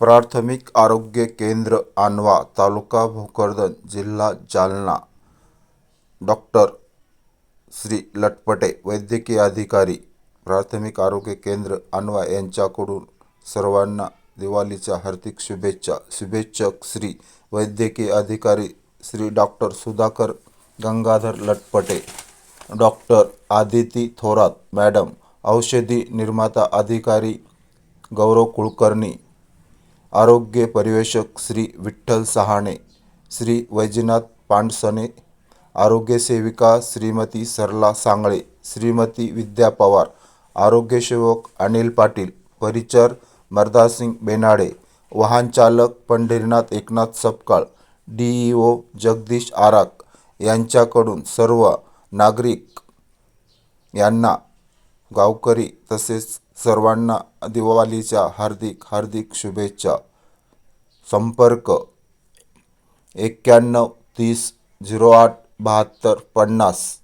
प्राथमिक आरोग्य केंद्र आणवा तालुका भोकरदन जिल्हा जालना. डॉक्टर श्री लटपटे वैद्यकीय अधिकारी प्राथमिक आरोग्य केंद्र आणवा यांच्याकडून सर्वांना दिवाळीच्या हार्दिक शुभेच्छा. शुभेच्छक श्री वैद्यकीय अधिकारी Shri doctor Sudhakar Gangadhar Latpate doctor Aditi Thorat madam औषधी निर्माता अधिकारी गौरव कुलकर्णी आरोग्य परिवेशक श्री विठ्ठल सहाणे श्री वैजनाथ पांडसने आरोग्यसेविका श्रीमती सरला सांगळे श्रीमती विद्या पवार आरोग्यसेवक अनिल पाटील परिचर मर्दासिंग बेनाडे वाहनचालक Pandharinath Eknath Sapkal D E O Jagdish Arak यांच्याकडून सर्व नागरिक यांना गावकरी तसेच सर्वांना दिवाळीच्या हार्दिक हार्दिक शुभेच्छा. संपर्क एक्क्याण्णव तीस झिरो आठ बहात्तर पन्नास.